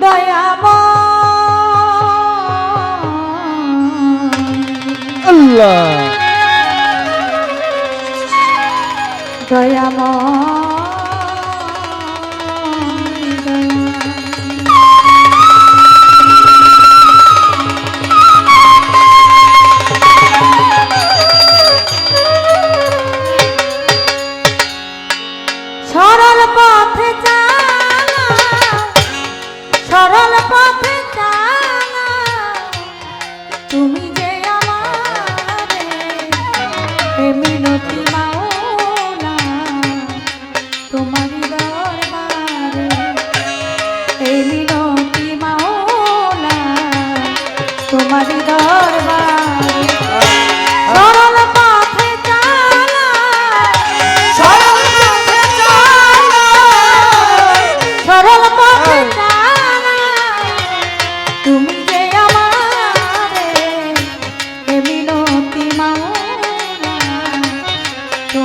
দয়াময়। আল্লাহ। দয়াময়। তুমি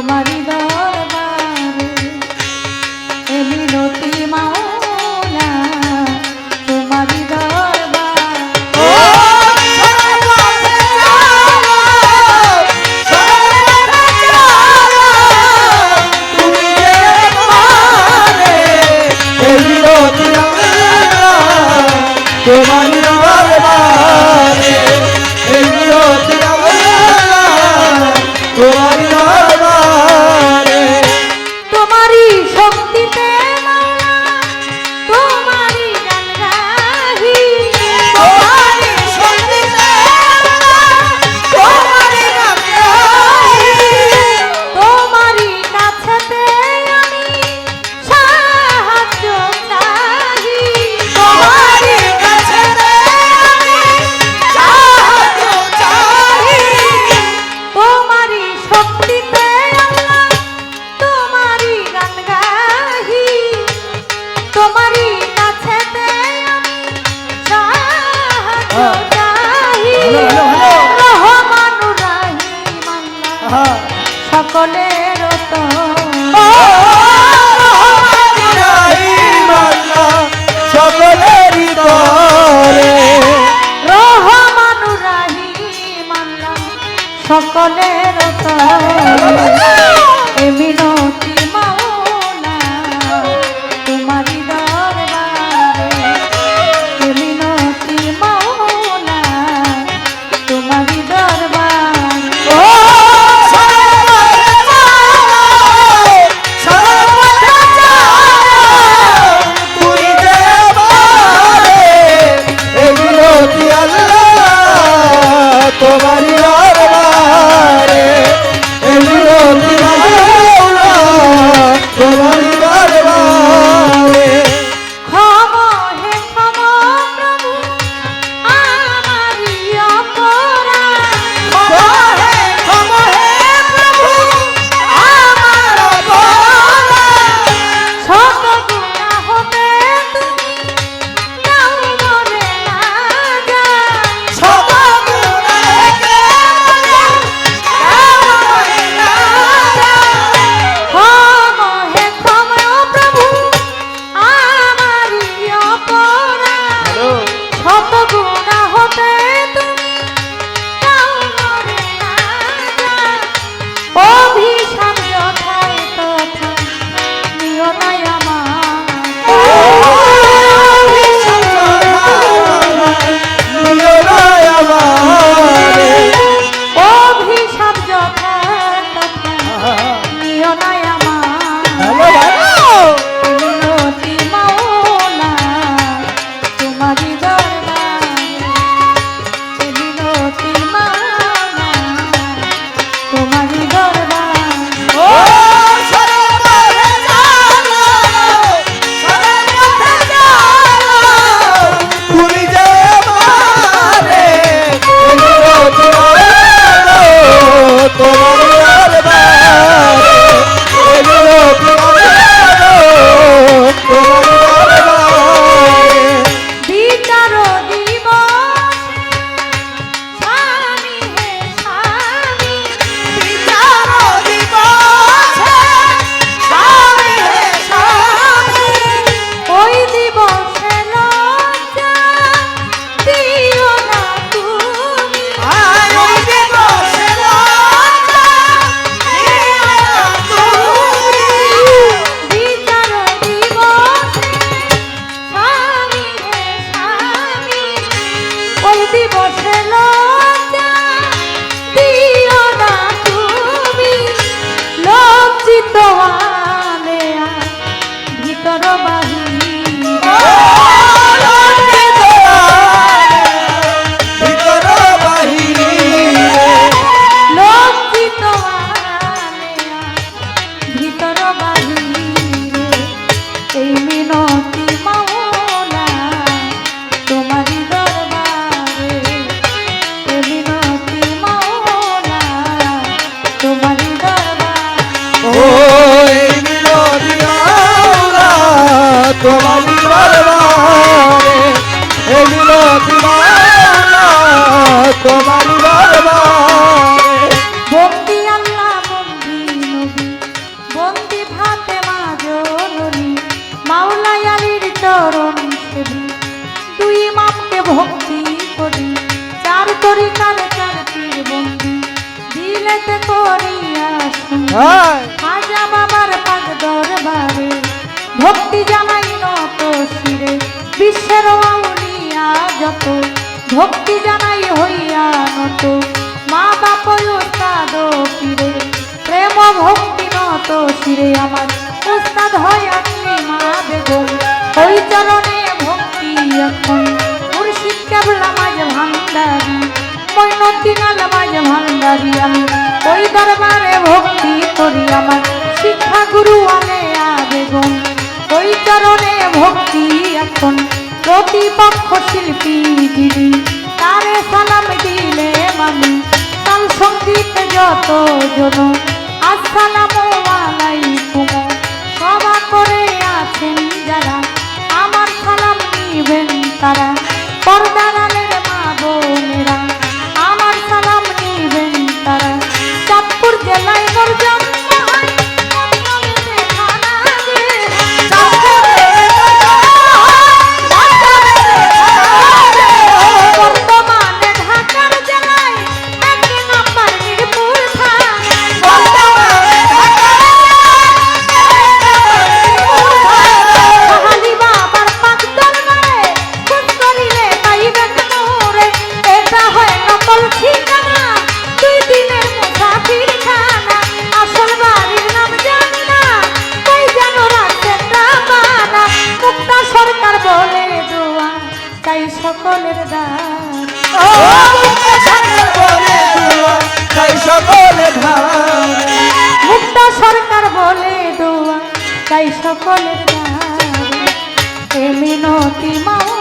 তোমারি সকলের এই মিনতি মাওলা তোমারই দরবারে। এই মিনতি মাওলা তোমারই দরবারে। ও, এই মিনতি মাওলা তোমারই তোমার ভক্তি করি। চার করি কালে চার তীর বন্দি দিলেতে করিয়া খাজা বাবার পাগ দরবারে। ভক্তি জানাই নত শিরে। বিশ্বের আউলিয়া যত। ভক্তি জানাই হই দরবারে ভক্তি করি আমার শিক্ষা গুরু আনে আবেগুন ওই চরণে ভক্তি এখন প্রতিপক্ষ শিল্পী দিদি তারে সালাম দিলে মানে। তাল সংগীত যত জন চাই সকলের দান চাই সকলের মুক্ত সরকার বলে দোয়া চাই সকলের দান এ মা